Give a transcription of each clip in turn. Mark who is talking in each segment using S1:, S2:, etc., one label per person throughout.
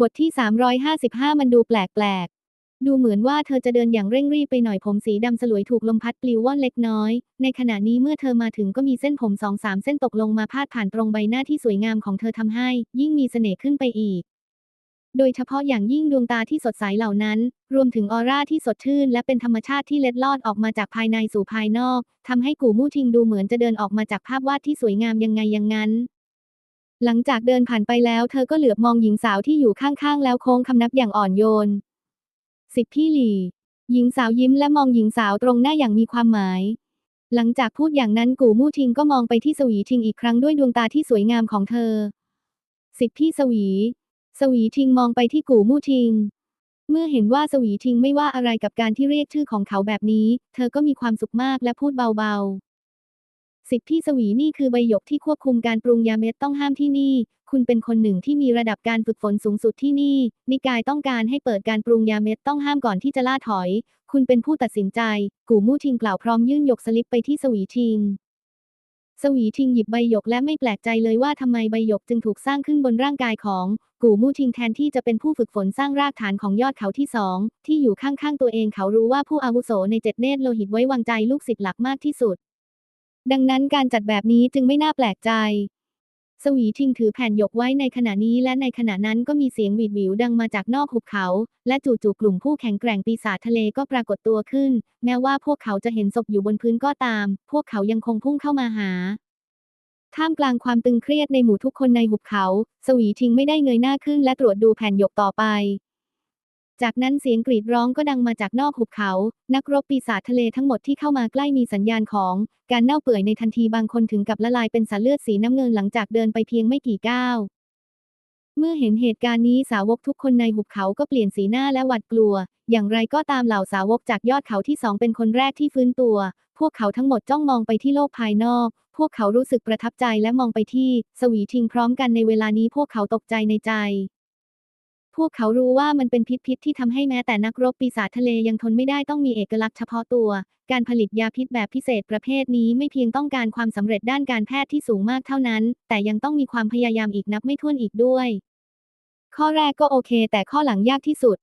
S1: บทที่ 355 มันดูแปลกๆ ดูเหมือนว่าเธอจะเดินอย่างเร่งรีบไปหน่อยผมสีดำสลวยถูกลมพัดปลิวว่อนเล็กน้อย ในขณะนี้เมื่อเธอมาถึงก็มีเส้นผมสองสามเส้นตกลงมาพาดผ่านตรงใบหน้าที่สวยงามของเธอทำให้ ยิ่งมีเสน่ห์ขึ้นไปอีก โดยเฉพาะอย่างยิ่งดวงตาที่สดใสเหล่านั้น รวมถึงออร่าที่สดชื่น และเป็นธรรมชาติที่เล็ดลอดออกมาจากภายในสู่ภายนอกทำให้กูมู่ทิงดูเหมือนจะเดินออกมาจากภาพวาดที่สวยงามยังไงอย่างนั้น หลังจากเดินผ่านไปแล้วเธอก็เหลือบมองหญิงสาวที่อยู่ข้างๆ แล้วโค้งคำนับอย่างอ่อนโยน สิทธิพี่หลี่ หญิงสาวยิ้มและมองหญิงสาวตรงหน้าอย่างมีความหมาย หลังจากพูดอย่างนั้นกูมู่ทิงก็มองไปที่สวีทิงอีกครั้งด้วยดวงตาที่สวยงามของเธอ สิทธิพี่สวี สวีทิงมองไปที่กูมู่ทิง เมื่อเห็นว่าสวีทิงไม่ว่าอะไรกับการที่เรียกชื่อของเขาแบบนี้ เธอก็มีความสุขมากและพูดเบาๆ สิทธิสวีนี่คือใบหยกที่ควบคุมการปรุงยาเม็ดต้องห้ามที่นี่ คุณเป็นคนหนึ่งที่มีระดับการฝึกฝนสูงสุดที่นี่ นิกายต้องการให้เปิดการปรุงยาเม็ดต้องห้ามก่อนที่จะล่าถอย คุณเป็นผู้ตัดสินใจ กูมู่ทิงกล่าวพร้อมยื่นหยกสลิปไปที่สวีทิง สวีทิงหยิบใบหยกและไม่แปลกใจเลยว่าทำไมใบหยกจึงถูกสร้างขึ้นบนร่างกายของ กูมู่ทิงแทนที่จะเป็นผู้ฝึกฝนสร้างรากฐานของยอดเขาที่สองที่อยู่ข้างๆตัวเองเขารู้ว่าผู้อาวุโสในเจ็ดเนตรโลหิตไว้วางใจลูกศิษย์หลักมากที่สุด ดังนั้นการจัดแบบนี้จึงไม่น่าแปลกใจ สวีทิงถือแผ่นหยกไว้ในขณะนี้และในขณะนั้นก็มีเสียงหวีดหวิวดังมาจากนอกหุบเขา และจู่ๆกลุ่มผู้แข็งแกร่งปีศาจทะเลก็ปรากฏตัวขึ้น แม้ว่าพวกเขาจะเห็นศพอยู่บนพื้นก็ตาม พวกเขายังคงพุ่งเข้ามาหาท่ามกลางความตึงเครียดในหมู่ทุกคนในหุบเขา สวีทิงไม่ได้เงยหน้าขึ้นและตรวจดูแผ่นหยกต่อไป จากนั้นเสียงกรีดร้องก็ดังมาจากนอกหุบเขา นักรบปีศาจทะเลทั้งหมดที่เข้ามาใกล้มีสัญญาณของ การเน่าเปื่อยในทันทีบางคนถึงกับละลายเป็นสารเลือดสีน้ำเงินหลังจากเดินไปเพียงไม่กี่ก้าว เมื่อเห็นเหตุการณ์นี้สาวกทุกคนในหุบเขาก็เปลี่ยนสีหน้าและหวาดกลัว อย่างไรก็ตามเหล่าสาวกจากยอดเขาที่สองเป็นคนแรกที่ฟื้นตัว พวกเขาทั้งหมดจ้องมองไปที่โลกภายนอก พวกเขารู้สึกประทับใจและมองไปที่ สวีทิงพร้อมกันในเวลานี้พวกเขาตกใจในใจ พวกเขารู้ว่ามันเป็นพิษพิษที่ทำให้แม้แต่นักรบปีศาจทะเลยังทนไม่ได้ต้องมีเอกลักษณ์เฉพาะตัว การผลิตยาพิษแบบพิเศษประเภทนี้ไม่เพียงต้องการความสำเร็จด้านการแพทย์ที่สูงมากเท่านั้น แต่ยังต้องมีความพยายามอีกนับไม่ถ้วนอีกด้วย ข้อแรกก็โอเค แต่ข้อหลังยากที่สุด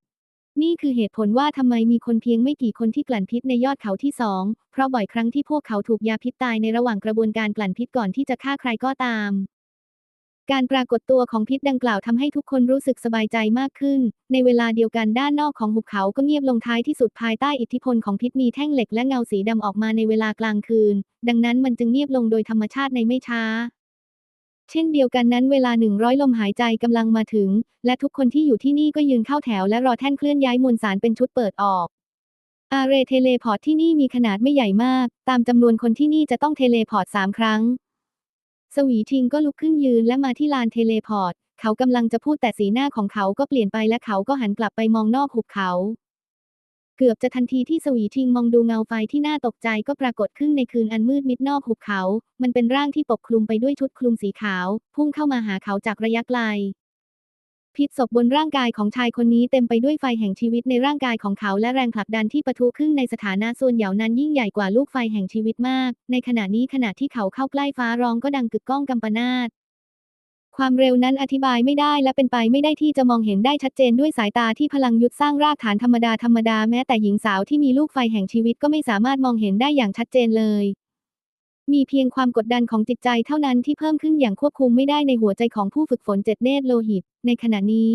S1: นี่คือเหตุผลว่าทำไมมีคนเพียงไม่กี่คนที่กลั่นพิษในยอดเขาที่สองเพราะบ่อยครั้งที่พวกเขาถูกยาพิษตายในระหว่างกระบวนการกลั่นพิษก่อนที่จะฆ่าใครก็ตาม การปรากฏตัวของพิษดังกล่าวทำให้ทุกคนรู้สึกสบายใจมากขึ้น ในเวลาเดียวกันด้านนอกของหุบเขาก็เงียบลงท้ายที่สุดภายใต้อิทธิพลของพิษมีแท่งเหล็กและเงาสีดำออกมาในเวลากลางคืน ดังนั้นมันจึงเงียบลงโดยธรรมชาติในไม่ช้า เช่นเดียวกันนั้นเวลาหนึ่งร้อยลมหายใจกำลังมาถึง และทุกคนที่อยู่ที่นี่ก็ยืนเข้าแถวและรอแท่นเคลื่อนย้ายมวลสารเป็นชุดเปิดออกอาเรเทเลพอร์ตที่นี่มีขนาดไม่ใหญ่มาก ตามจำนวนคนที่นี่จะต้องเทเลพอร์ตสามครั้ง สวีทิงก็ลุกขึ้นยืนและมาที่ลานเทเลพอร์ต เขากำลังจะพูดแต่สีหน้าของเขาก็เปลี่ยนไปและเขาก็หันกลับไปมองนอกหุบเขา เกือบจะทันทีที่สวีทิงมองดูเงาไฟที่น่าตกใจก็ปรากฏขึ้นในคืนอันมืดมิดนอกหุบเขา มันเป็นร่างที่ปกคลุมไปด้วยชุดคลุมสีขาว พุ่งเข้ามาหาเขาจากระยะไกล พิษศพบนร่างกายของชายคนนี้เต็มไปด้วยไฟแห่งชีวิตในร่างกายของเขาและแรงผลักดันที่ปะทุขึ้นในสถานะส่วนเหยานั้นยิ่งใหญ่กว่าลูกไฟแห่งชีวิตมาก ในขณะนี้ขณะที่เขาเข้าใกล้ฟ้าร้องก็ดังกึกก้องกำปนาตความเร็วนั้นอธิบายไม่ได้และเป็นไปไม่ได้ที่จะมองเห็นได้ชัดเจนด้วยสายตาที่พลังยุทธสร้างรากฐานธรรมดาธรรมดาแม้แต่หญิงสาวที่มีลูกไฟแห่งชีวิตก็ไม่สามารถมองเห็นได้อย่างชัดเจนเลย มีเพียงความกดดันของจิตใจเท่านั้นที่เพิ่มขึ้นอย่างควบคุมไม่ได้ในหัวใจของผู้ฝึกฝนเจ็ดเนตรโลหิต ในขณะนี้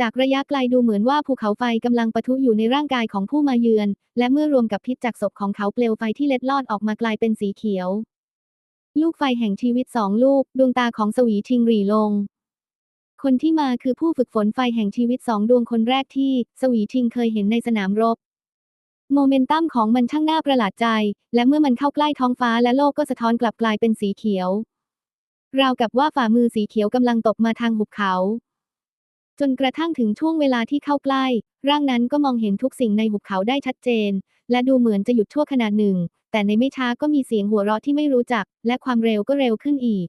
S1: จากระยะไกลดูเหมือนว่าภูเขาไฟกำลังปะทุอยู่ในร่างกายของผู้มาเยือน และเมื่อรวมกับพิษจากศพของเขาเปลวไฟที่เล็ดลอดออกมากลายเป็นสีเขียว ลูกไฟแห่งชีวิตสองลูก ดวงตาของสวีชิงหรี่ลง คนที่มาคือผู้ฝึกฝนไฟแห่งชีวิตสองดวงคนแรกที่ สวีชิงเคยเห็นในสนามรบ โมเมนตัมของมันช่างน่าประหลาดใจ และเมื่อมันเข้าใกล้ท้องฟ้าและโลกก็สะท้อนกลับกลายเป็นสีเขียว ราวกับว่าฝ่ามือสีเขียวกำลังตกมาทางหุบเขา จนกระทั่งถึงช่วงเวลาที่เข้าใกล้ ร่างนั้นก็มองเห็นทุกสิ่งในหุบเขาได้ชัดเจน และดูเหมือนจะหยุดชั่วขณะหนึ่ง แต่ในไม่ช้าก็มีเสียงหัวเราะที่ไม่รู้จัก และความเร็วก็เร็วขึ้นอีก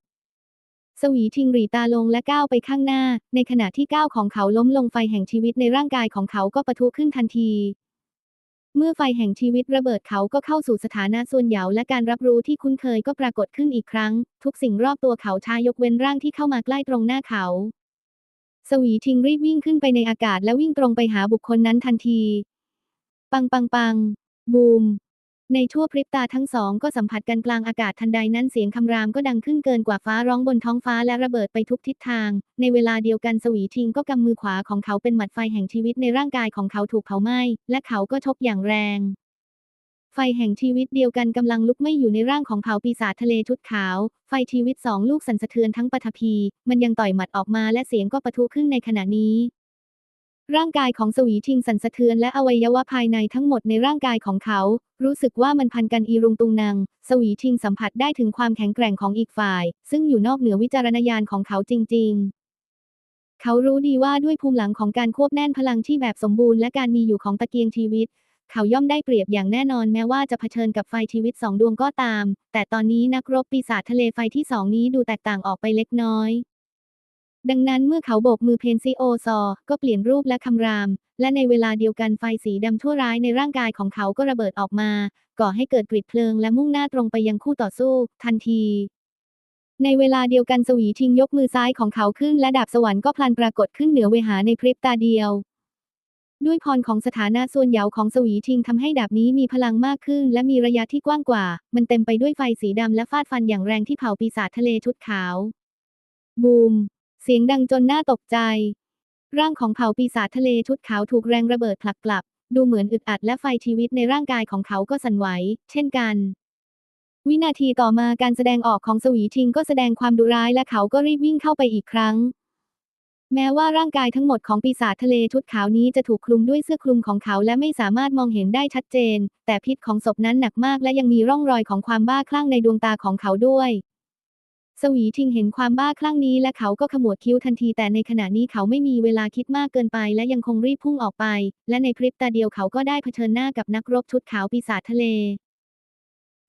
S1: สวีทิงหรีตาลงและก้าวไปข้างหน้า ในขณะที่ก้าวของเขาล้มลงไฟแห่งชีวิตในร่างกายของเขาก็ปะทุขึ้นทันที เมื่อไฟแห่งชีวิตระเบิดเขาก็เข้าสู่สถานะส่วนเหยาและการรับรู้ที่คุ้นเคยก็ปรากฏขึ้นอีกครั้ง ทุกสิ่งรอบตัวเขาชายกเว้นร่างที่เข้ามาใกล้ตรงหน้าเขา สวีทิงรีบวิ่งขึ้นไปในอากาศและวิ่งตรงไปหาบุคคลนั้นทันที ปังปังปัง บูม ในชั่วพริบตาทั้งสองก็สัมผัสกันกลางอากาศทันใดนั้นเสียงคำรามก็ดังขึ้นเกินกว่าฟ้าร้องบนท้องฟ้าและระเบิดไปทุกทิศทาง ในเวลาเดียวกันสวีทิงก็กำมือขวาของเขาเป็นหมัดไฟแห่งชีวิตในร่างกายของเขาถูกเผาไหม้และเขาก็ชกอย่างแรง ไฟแห่งชีวิตเดียวกันกำลังลุกไหม้อยู่ในร่างของเผาปีศาจทะเลชุดขาว ไฟชีวิตสองลูกสั่นสะเทือนทั้งปฐพี มันยังต่อยหมัดออกมาและเสียงก็ปะทุขึ้นในขณะนี้ ร่างกายของสวีทิงสั่นสะเทือนและอวัยวะภายในทั้งหมดในร่างกายของเขา รู้สึกว่ามันพันกันอีรุงตุงนางสวีทิงสัมผัสได้ถึงความแข็งแกร่งของอีกฝ่าย ซึ่งอยู่นอกเหนือวิจารณญาณของเขาจริง ๆ เขารู้ดีว่าด้วยภูมิหลังของการควบแน่นพลังที่แบบสมบูรณ์และการมีอยู่ของตะเกียงชีวิต เขาย่อมได้เปรียบอย่างแน่นอนแม้ว่าจะเผชิญกับไฟชีวิตสองดวงก็ตาม แต่ตอนนี้นักรบปีศาจทะเลไฟที่สองนี้ดูแตกต่างออกไปเล็กน้อย ดังนั้นเมื่อเขาโบกมือเพนซิโอซอ ก็เปลี่ยนรูปและคำราม และในเวลาเดียวกันไฟสีดำทั่วร้ายในร่างกายของเขาก็ระเบิดออกมา ก่อให้เกิดกริดเพลิงและมุ่งหน้าตรงไปยังคู่ต่อสู้ ทันที ในเวลาเดียวกันสวีทิงยกมือซ้ายของเขาขึ้นและดาบสวรรค์ก็พลันปรากฏขึ้นเหนือเวหาในพริบตาเดียว ด้วยพรของสถานะส่วนเหยาวของสวีทิงทำให้ดาบนี้มีพลังมากขึ้น และมีระยะที่กว้างกว่า มันเต็มไปด้วยไฟสีดำและฟาดฟันอย่างแรงที่เผาปีศาจทะเลชุดขาว บูม เสียงดังจนน่าตกใจ ร่างของเผ่าปีศาจทะเลชุดขาวถูกแรงระเบิดผลักกลับ ดูเหมือนอึดอัดและไฟชีวิตในร่างกายของเขาก็สั่นไหว เช่นกัน วินาทีต่อมาการแสดงออกของสวีทิงก็แสดงความดุร้ายและเขาก็รีบวิ่งเข้าไปอีกครั้ง แม้ว่าร่างกายทั้งหมดของปีศาจทะเลชุดขาวนี้จะถูกคลุมด้วยเสื้อคลุมของเขาและไม่สามารถมองเห็นได้ชัดเจน แต่พิษของศพนั้นหนักมากและยังมีร่องรอยของความบ้าคลั่งในดวงตาของเขาด้วย สวีทิงเห็นความบ้าคลั่งนี้และเขาก็ขมวดคิ้วทันทีแต่ในขณะนี้เขาไม่มีเวลาคิดมากเกินไปและยังคงรีบพุ่งออกไป และในพริบตาเดียวเขาก็ได้เผชิญหน้ากับนักรบชุดขาวปีศาจทะเล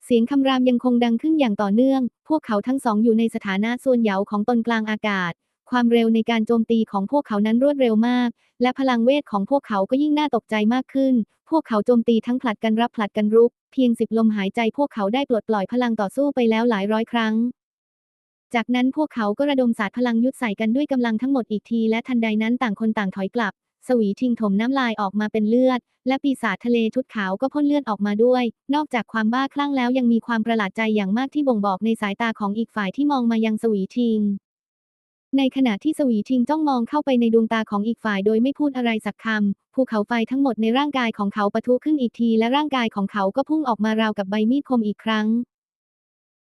S1: เสียงคำรามยังคงดังขึ้นอย่างต่อเนื่อง พวกเขาทั้งสองอยู่ในสถานะส่วนเหยาของตนกลางอากาศ ความเร็วในการโจมตีของพวกเขานั้นรวดเร็วมาก และพลังเวทของพวกเขาก็ยิ่งน่าตกใจมากขึ้น พวกเขาโจมตีทั้งผลัดกันรับผลัดกันรุก เพียงสิบลมหายใจพวกเขาได้ปลดปล่อยพลังต่อสู้ไปแล้วหลายร้อยครั้ง จากนั้นพวกเขาก็ระดมสาดพลังยุทธใส่กันด้วยกำลังทั้งหมดอีกที และทันใดนั้นต่างคนต่างถอยกลับ สวีทิงถมน้ำลายออกมาเป็นเลือด และปีศาจทะเลชุดขาวก็พ่นเลือดออกมาด้วย นอกจากความบ้าคลั่งแล้วยังมีความประหลาดใจอย่างมากที่บ่งบอกในสายตาของอีกฝ่ายที่มองมายังสวีทิง ในขณะที่สวีทิงจ้องมองเข้าไปในดวงตาของอีกฝ่ายโดยไม่พูดอะไรสักคำภูเขาไฟทั้งหมดในร่างกายของเขาปะทุขึ้นอีกที และร่างกายของเขาก็พุ่งออกมาราวกับใบมีดคมอีกครั้ง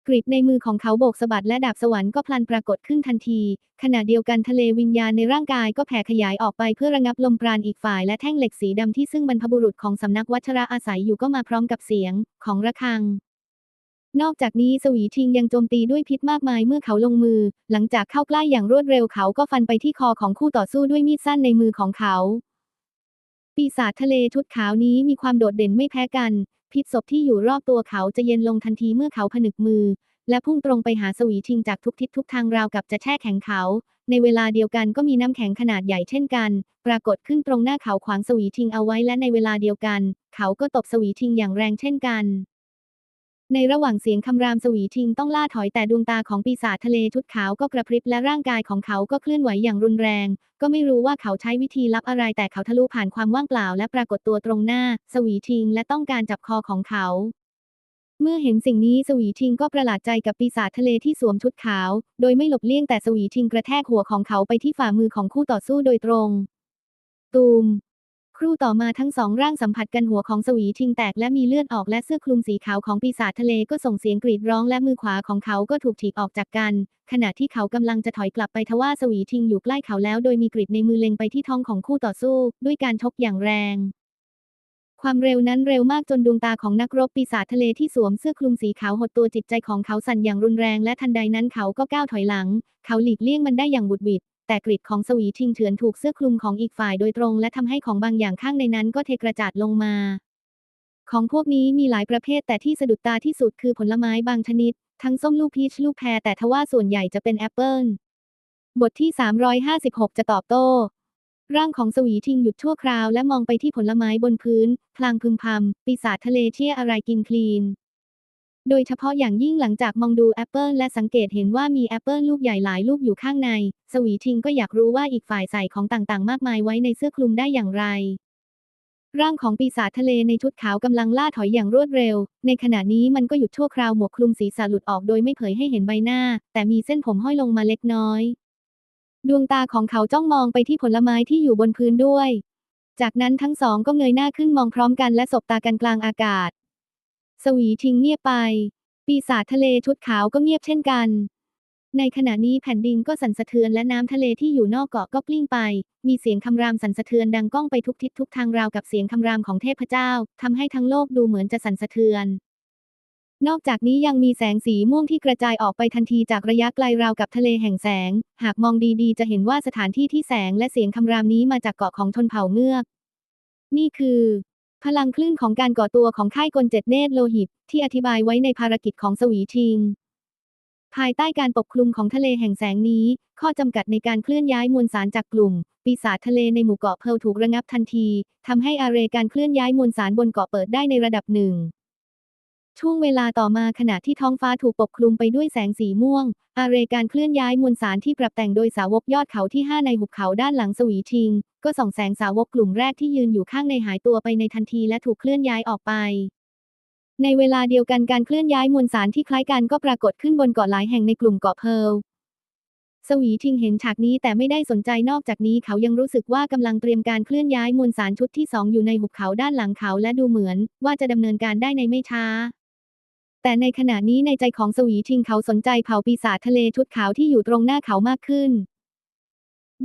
S1: กริดในมือของเขาโบกสะบัดและดาบสวรรค์ก็พลันปรากฏขึ้นทันที ขณะเดียวกันทะเลวิญญาณในร่างกายก็แผ่ขยายออกไปเพื่อระงับลมปราณอีกฝ่ายและแท่งเหล็กสีดำที่ซึ่งบรรพบุรุษของสำนักวัชระอาศัยอยู่ก็มาพร้อมกับเสียง ของระฆัง นอกจากนี้สวีทิงยังโจมตีด้วยพิษมากมายเมื่อเขาลงมือ หลังจากเข้าใกล้อย่างรวดเร็วเขาก็ฟันไปที่คอของคู่ต่อสู้ด้วยมีดสั้นในมือของเขาปีศาจทะเลชุดขาวนี้มีความโดดเด่นไม่แพ้กัน พิษศพที่อยู่รอบตัวเขาจะเย็นลงทันทีเมื่อเขาผนึกมือ และพุ่งตรงไปหาสวีทิงจากทุกทิศทุกทางราวกับจะแช่แข็งเขา ในเวลาเดียวกันก็มีน้ำแข็งขนาดใหญ่เช่นกัน ปรากฏขึ้นตรงหน้าเขาขวางสวีทิงเอาไว้และในเวลาเดียวกัน เขาก็ตบสวีทิงอย่างแรงเช่นกัน ในระหว่างเสียงคำรามสวีทิงต้องล่าถอยแต่ดวงตาของปีศาจทะเลชุดขาวก็กระพริบและร่างกายของเขาก็เคลื่อนไหวอย่างรุนแรง ก็ไม่รู้ว่าเขาใช้วิธีลับอะไรแต่เขาทะลุผ่านความว่างเปล่าและปรากฏตัวตรงหน้า สวีทิงและต้องการจับคอของเขา เมื่อเห็นสิ่งนี้สวีทิงก็ประหลาดใจกับปีศาจทะเลที่สวมชุดขาว โดยไม่หลบเลี่ยงแต่สวีทิงกระแทกหัวของเขาไปที่ฝ่ามือของคู่ต่อสู้โดยตรง ตูม ครู่ต่อมาทั้งสองร่างสัมผัสกันหัวของสวีทิงแตกและมีเลือดออกและเสื้อคลุมสีขาวของปีศาจทะเลก็ส่งเสียงกรีดร้องและมือขวาของเขาก็ถูกฉีกออกจากกัน ขณะที่เขากำลังจะถอยกลับไปทว่าสวีทิงอยู่ใกล้เขาแล้วโดยมีกรีดในมือเล็งไปที่ท้องของคู่ต่อสู้ ด้วยการชกอย่างแรง ความเร็วนั้นเร็วมากจนดวงตาของนักรบปีศาจทะเลที่สวมเสื้อคลุมสีขาวหดตัวจิตใจของเขาสั่นอย่างรุนแรงและทันใดนั้นเขาก็ก้าวถอยหลัง เขาหลีกเลี่ยงมันได้อย่างบุดหวิด แต่กริดของสวีทิงเถือนถูกเสื้อคลุมของอีกฝ่ายโดยตรง และทำให้ของบางอย่างข้างในนั้นก็เทกระจาดลงมา ของพวกนี้มีหลายประเภทแต่ที่สะดุดตาที่สุดคือผลไม้บางชนิด ทั้งส้มลูกพีชลูกแพรแต่ทว่าส่วนใหญ่จะเป็นแอปเปิลบทที่ 356 จะตอบโต้ ร่างของสวีทิงหยุดชั่วคราวและมองไปที่ผลไม้บนพื้น พลางพึมพำปีศาจทะเลเชี่ยอะไรกินคลีน โดยเฉพาะอย่างยิ่งหลังจากมองดูแอปเปิลและสังเกตเห็นว่ามีแอปเปิลลูกใหญ่หลายลูกอยู่ข้างใน สวีทิงก็อยากรู้ว่าอีกฝ่ายใส่ของต่างๆ มากมายไว้ในเสื้อคลุมได้อย่างไร ร่างของปีศาจทะเลในชุดขาวกำลังล่าถอยอย่างรวดเร็ว ในขณะนี้มันก็หยุดชั่วคราวหมวกคลุมศีรษะหลุดออกโดยไม่เผยให้เห็นใบหน้า แต่มีเส้นผมห้อยลงมาเล็กน้อย ดวงตาของเขาจ้องมองไปที่ผลไม้ที่อยู่บนพื้นด้วยจากนั้นทั้งสองก็เงยหน้าขึ้นมองพร้อมกันและสบตากันกลางอากาศ สวีทิ้งเงียบไป ปีศาจทะเลชุดขาวก็เงียบเช่นกัน ในขณะนี้แผ่นดินก็สั่นสะเทือนและน้ำทะเลที่อยู่นอกเกาะก็กลิ้งไป มีเสียงคำรามสั่นสะเทือนดังก้องไปทุกทิศทุกทางราวกับเสียงคำรามของเทพเจ้าทำให้ทั้งโลกดูเหมือนจะสั่นสะเทือน นอกจากนี้ยังมีแสงสีม่วงที่กระจายออกไปทันทีจากระยะไกลราวกับทะเลแห่งแสง หากมองดีๆ จะเห็นว่าสถานที่ที่แสงและเสียงคำรามนี้มาจากเกาะของชนเผ่าเงือก นี่คือ พลังคลื่นของการก่อตัวของค่ายกลเจ็ดเนตรโลหิต ที่อธิบายไว้ในภารกิจของสวีชิง ภายใต้การปกคลุมของทะเลแห่งแสงนี้ ข้อจำกัดในการเคลื่อนย้ายมวลสารจากกลุ่ม ปีศาจทะเลในหมู่เกาะเพลถูกระงับทันทีทำให้อาเรการเคลื่อนย้ายมวลสารบนเกาะเปิดได้ในระดับหนึ่ง ช่วงเวลาต่อมาขณะที่ท้องฟ้าถูกปกคลุมไปด้วยแสงสีม่วง อาเรการเคลื่อนย้ายมวลสารที่ปรับแต่งโดยสาวกยอดเขาที่ 5 ในหุบเขาด้านหลังสวีชิง ก็ส่องแสงสาวกกลุ่มแรกที่ยืนอยู่ข้างในหายตัวไปในทันทีและถูกเคลื่อนย้ายออกไป ในเวลาเดียวกันการเคลื่อนย้ายมวลสารที่คล้ายกันก็ปรากฏขึ้นบนเกาะหลายแห่งในกลุ่มเกาะเพร์ลสวีทิงเห็นฉากนี้แต่ไม่ได้สนใจนอกจากนี้เขายังรู้สึกว่ากำลังเตรียมการเคลื่อนย้ายมวลสารชุดที่สองอยู่ในหุบเขาด้านหลังเขาและดูเหมือนว่าจะดำเนินการได้ในไม่ช้า แต่ในขณะนี้ในใจของสวีทิงเขาสนใจเผ่าปีศาจทะเลชุดขาวที่อยู่ตรงหน้าเขามากขึ้น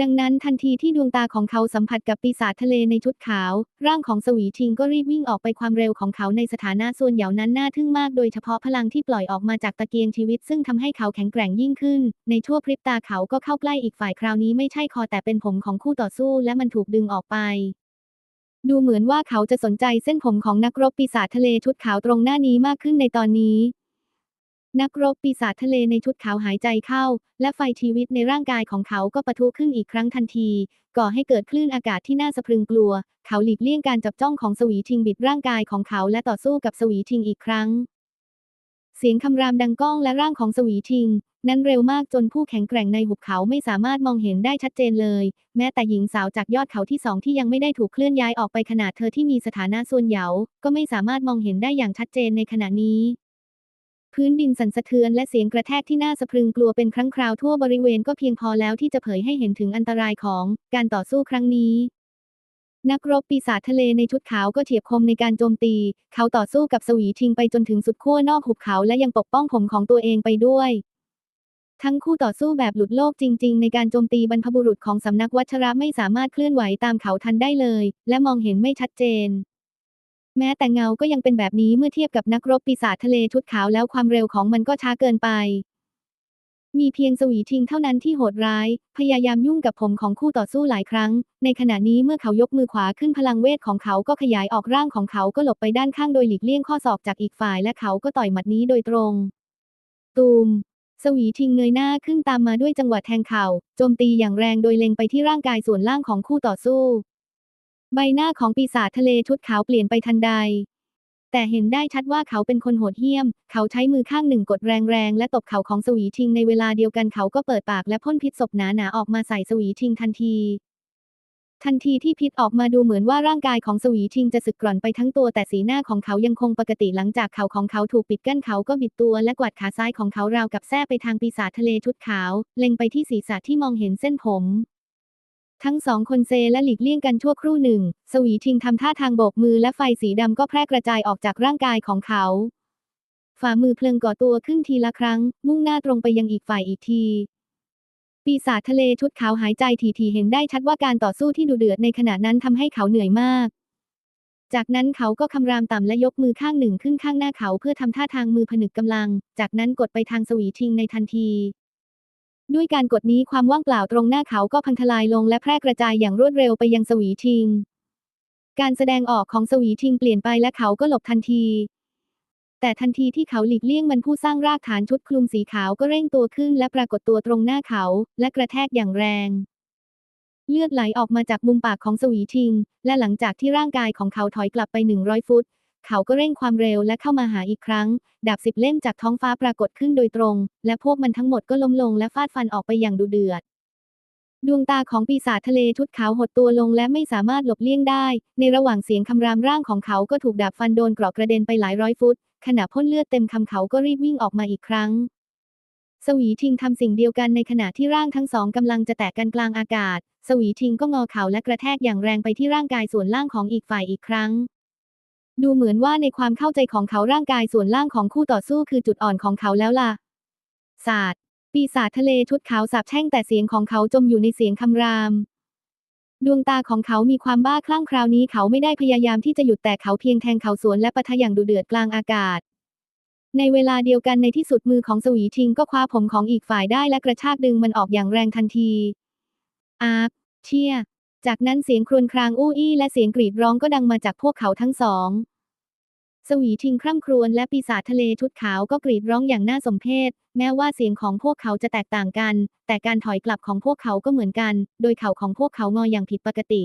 S1: ดังนั้นทันทีที่ดวงตาของเขาสัมผัสกับปีศาจทะเลในชุดขาว ร่างของสวีทิงก็รีบวิ่งออกไปความเร็วของเขาในสถานะส่วนเหยานั้นน่าทึ่งมากโดยเฉพาะพลังที่ปล่อยออกมาจากตะเกียงชีวิต ซึ่งทำให้เขาแข็งแกร่งยิ่งขึ้น ในชั่วพริบตาเขาก็เข้าใกล้อีกฝ่ายคราวนี้ไม่ใช่คอแต่เป็นผมของคู่ต่อสู้และมันถูกดึงออกไป ดูเหมือนว่าเขาจะสนใจเส้นผมของนักรบปีศาจทะเลชุดขาวตรงหน้านี้มากขึ้นในตอนนี้ นักรบปีศาจทะเลในชุดขาวหายใจเข้า และไฟชีวิตในร่างกายของเขาก็ปะทุขึ้นอีกครั้งทันที ก่อให้เกิดคลื่นอากาศที่น่าสะพรึงกลัว เขาหลีกเลี่ยงการจับจ้องของสวีทิงบิดร่างกายของเขาและต่อสู้กับสวีทิงอีกครั้ง เสียงคำรามดังก้องและร่างของสวีทิง นั้นเร็วมากจนผู้แข็งแกร่งในหุบเขาไม่สามารถมองเห็นได้ชัดเจนเลย แม้แต่หญิงสาวจากยอดเขาที่สองที่ยังไม่ได้ถูกเคลื่อนย้ายออกไปขนาดเธอที่มีสถานะส่วนเหยาก็ไม่สามารถมองเห็นได้อย่างชัดเจนในขณะนี้ พื้นดินสั่นสะเทือนและเสียงกระแทกที่น่าสะพรึงกลัวเป็นครั้งคราวทั่วบริเวณก็เพียงพอแล้วที่จะเผยให้เห็นถึงอันตรายของการต่อสู้ครั้งนี้ นักรบปีศาจทะเลในชุดขาวก็เฉียบคมในการโจมตี เขาต่อสู้กับสวีทิงไปจนถึงสุดขั้วนอกหุบเขาและยังปกป้องผมของตัวเองไปด้วย ทั้งคู่ต่อสู้แบบหลุดโลกจริง ๆ ในการโจมตีบรรพบุรุษของสำนักวัชระไม่สามารถเคลื่อนไหวตามเขาทันได้เลย และมองเห็นไม่ชัดเจน แม้แต่เงาก็ยังเป็นแบบนี้เมื่อเทียบกับนักรบปีศาจทะเลชุดขาวแล้วความเร็วของมันก็ช้าเกินไป มีเพียงสวีทิงเท่านั้นที่โหดร้าย พยายามยุ่งกับผมของคู่ต่อสู้หลายครั้ง ในขณะนี้เมื่อเขายกมือขวาขึ้นพลังเวทของเขาก็ขยายออกร่างของเขาก็หลบไปด้านข้างโดยหลีกเลี่ยงข้อศอกจากอีกฝ่ายและเขาก็ต่อยหมัดนี้โดยตรง ตูม สวีทิงเงยหน้าขึ้นตามมาด้วยจังหวะแทงเข่า โจมตีอย่างแรงโดยเล็งไปที่ร่างกายส่วนล่างของคู่ต่อสู้ ใบหน้าของปีศาจทะเลชุดขาวเปลี่ยนไปทันใด แต่เห็นได้ชัดว่าเขาเป็นคนโหดเหี้ยม เขาใช้มือข้างหนึ่งกดแรงๆ และตบเข่าของสวีทิงในเวลาเดียวกันเขาก็เปิดปากและพ่นพิษศพหนาๆออกมาใส่สวีทิงทันที ทันทีที่พิษออกมาดูเหมือนว่าร่างกายของสวีทิงจะสึกกร่อนไปทั้งตัวแต่สีหน้าของเขายังคงปกติหลังจากเขาของเขาถูกปิดกั้นเขาก็บิดตัวและกวาดขาซ้ายของเขาราวกับแส้ไปทางปีศาจทะเลชุดขาว เล็งไปที่ศีรษะที่มองเห็นเส้นผม ทั้งสองคนเซและหลีกเลี่ยงกันชั่วครู่หนึ่ง สวีทิงทำท่าทางโบกมือและไฟสีดำก็แพร่กระจายออกจากร่างกายของเขา ฝ่ามือเพลิงก่อตัวขึ้นทีละครั้ง มุ่งหน้าตรงไปยังอีกฝ่ายอีกที ปีศาจทะเลชุดขาวหายใจทีๆเห็นได้ชัดว่าการต่อสู้ที่ดุเดือดในขณะนั้นทำให้เขาเหนื่อยมาก จากนั้นเขาก็คำรามต่ำและยกมือข้างหนึ่งขึ้นข้างหน้าเขาเพื่อทำท่าทางมือผนึกกำลัง จากนั้นกดไปทางสวีทิงในทันที ด้วยการกดนี้ความว่างเปล่าตรงหน้าเขาก็พังทลายลงและแพร่กระจายอย่างรวดเร็วไปยังสวีทิง การแสดงออกของสวีทิงเปลี่ยนไปและเขาก็หลบทันที แต่ทันทีที่เขาหลีกเลี่ยงมันผู้สร้างรากฐานชุดคลุมสีขาวก็เร่งตัวขึ้นและปรากฏตัวตรงหน้าเขา และกระแทกอย่างแรง เลือดไหลออกมาจากมุมปากของสวีทิง และหลังจากที่ร่างกายของเขาถอยกลับไป100ฟุต เขาก็เร่งความเร็วและเข้ามาหาอีกครั้ง ดาบสิบเล่มจากท้องฟ้าปรากฏขึ้นโดยตรง และพวกมันทั้งหมดก็ล้มลงและฟาดฟันออกไปอย่างดุเดือด ดวงตาของปีศาจทะเลชุดขาวหดตัวลงและไม่สามารถหลบเลี่ยงได้ ในระหว่างเสียงคำรามร่างของเขาก็ถูกดาบฟันโดนกราะกระเด็นไปหลายร้อยฟุต ขณะพ่นเลือดเต็มคำเขาก็รีบวิ่งออกมาอีกครั้ง สวีทิงทำสิ่งเดียวกันในขณะที่ร่างทั้งสองกำลังจะแตกกันกลางอากาศ สวีทิงก็งอเข่าและกระแทกอย่างแรงไปที่ร่างกายส่วนล่างของอีกฝ่ายอีกครั้ง ดูเหมือนว่าในความเข้าใจของเขาร่างกายส่วนล่างของคู่ต่อสู้คือจุดอ่อนของเขาแล้วล่ะ ศาสตร์ ปีศาจทะเลชุดขาวสาบแช่งแต่เสียงของเขาจมอยู่ในเสียงคำราม ดวงตาของเขามีความบ้าคลั่งคราวนี้เขาไม่ได้พยายามที่จะหยุดแต่เขาเพียงแทงเขาสวนและปะทะอย่างดุเดือดกลางอากาศ ในเวลาเดียวกันในที่สุดมือของสวีทิงก็คว้าผมของอีกฝ่ายได้และกระชากดึงมันออกอย่างแรงทันทีอาร์เชียจากนั้นเสียงครวญครางอู้อี้และเสียงกรีดร้องก็ดังมาจากพวกเขาทั้งสอง สวีทิงคร่ำครวญและปีศาจทะเลชุดขาวก็กรีดร้องอย่างน่าสมเพช แม้ว่าเสียงของพวกเขาจะแตกต่างกัน แต่การถอยกลับของพวกเขาก็เหมือนกัน โดยเข่าของพวกเขางออย่างผิดปกติ